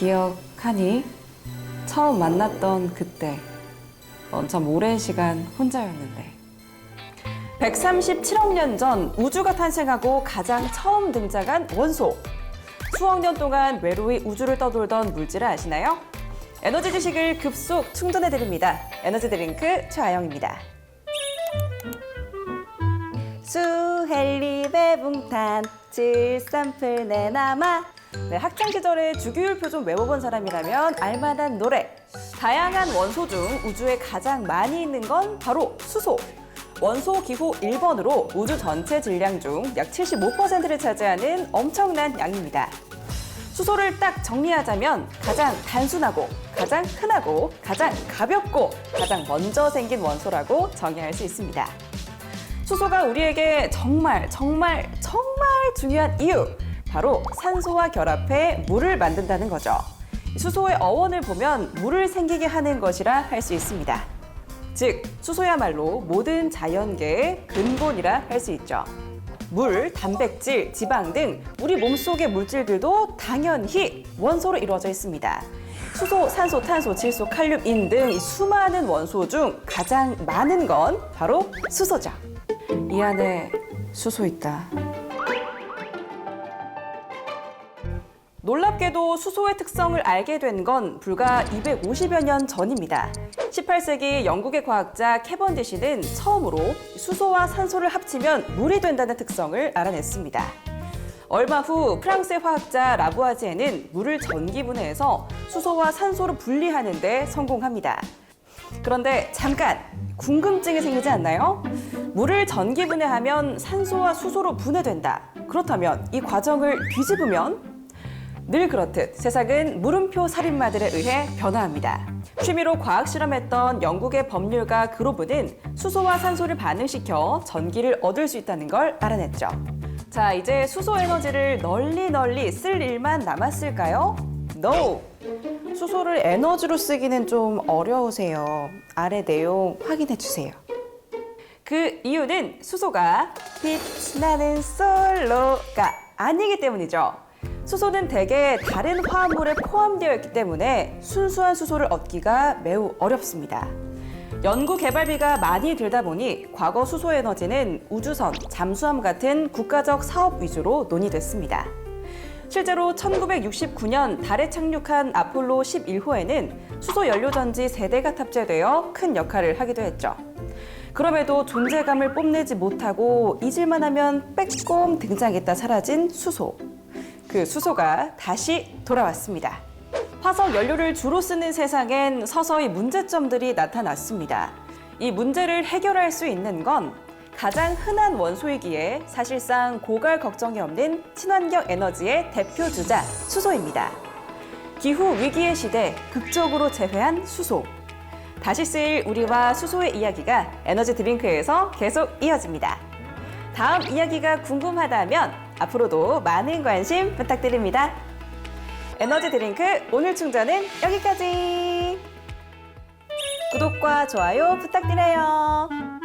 기억하니? 처음 만났던 그때. 넌참 오랜 시간 혼자였는데. 137억 년 전 우주가 탄생하고 가장 처음 등장한 원소. 수억 년 동안 외로이 우주를 떠돌던 물질을 아시나요? 에너지 지식을 급속 충전해 드립니다. 에너지 드링크 최아영입니다. 수헬리배붕탄 칠삼플 내남아 네, 학창 시절에 주기율표 좀 외워본 사람이라면 알만한 노래 다양한 원소 중 우주에 가장 많이 있는 건 바로 수소 원소 기호 1번으로 우주 전체 질량 중 약 75%를 차지하는 엄청난 양입니다. 수소를 딱 정리하자면 가장 단순하고 가장 흔하고 가장 가볍고 가장 먼저 생긴 원소라고 정의할 수 있습니다. 수소가 우리에게 정말 정말 정말 중요한 이유 바로 산소와 결합해 물을 만든다는 거죠. 수소의 어원을 보면 물을 생기게 하는 것이라 할 수 있습니다. 즉 수소야말로 모든 자연계의 근본이라 할 수 있죠. 물, 단백질, 지방 등 우리 몸속의 물질들도 당연히 원소로 이루어져 있습니다. 수소, 산소, 탄소, 질소, 칼륨, 인 등 수많은 원소 중 가장 많은 건 바로 수소죠. 이 안에 수소 있다. 놀랍게도 수소의 특성을 알게 된 건 불과 250여 년 전입니다. 18세기 영국의 과학자 캐번디시는 처음으로 수소와 산소를 합치면 물이 된다는 특성을 알아냈습니다. 얼마 후 프랑스의 화학자 라부아지에는 물을 전기분해해서 수소와 산소로 분리하는 데 성공합니다. 그런데 잠깐 궁금증이 생기지 않나요? 물을 전기분해하면 산소와 수소로 분해된다. 그렇다면 이 과정을 뒤집으면 늘 그렇듯 세상은 물음표 살인마들에 의해 변화합니다. 취미로 과학 실험했던 영국의 법률가 그로브는 수소와 산소를 반응시켜 전기를 얻을 수 있다는 걸 알아냈죠. 자, 이제 수소 에너지를 널리 널리 쓸 일만 남았을까요? No! 수소를 에너지로 쓰기는 좀 어려우세요. 아래 내용 확인해 주세요. 그 이유는 수소가 빛나는 솔로가 아니기 때문이죠. 수소는 대개 다른 화합물에 포함되어 있기 때문에 순수한 수소를 얻기가 매우 어렵습니다. 연구 개발비가 많이 들다 보니 과거 수소 에너지는 우주선, 잠수함 같은 국가적 사업 위주로 논의됐습니다. 실제로 1969년 달에 착륙한 아폴로 11호에는 수소 연료 전지 세대가 탑재되어 큰 역할을 하기도 했죠. 그럼에도 존재감을 뽐내지 못하고 잊을만 하면 빼꼼 등장했다 사라진 수소. 그 수소가 다시 돌아왔습니다. 화석 연료를 주로 쓰는 세상엔 서서히 문제점들이 나타났습니다. 이 문제를 해결할 수 있는 건 가장 흔한 원소이기에 사실상 고갈 걱정이 없는 친환경 에너지의 대표 주자 수소입니다. 기후 위기의 시대 극적으로 재회한 수소. 다시 쓰일 우리와 수소의 이야기가 에너지 드링크에서 계속 이어집니다. 다음 이야기가 궁금하다면 앞으로도 많은 관심 부탁드립니다. 에너지 드링크 오늘 충전은 여기까지. 구독과 좋아요 부탁드려요.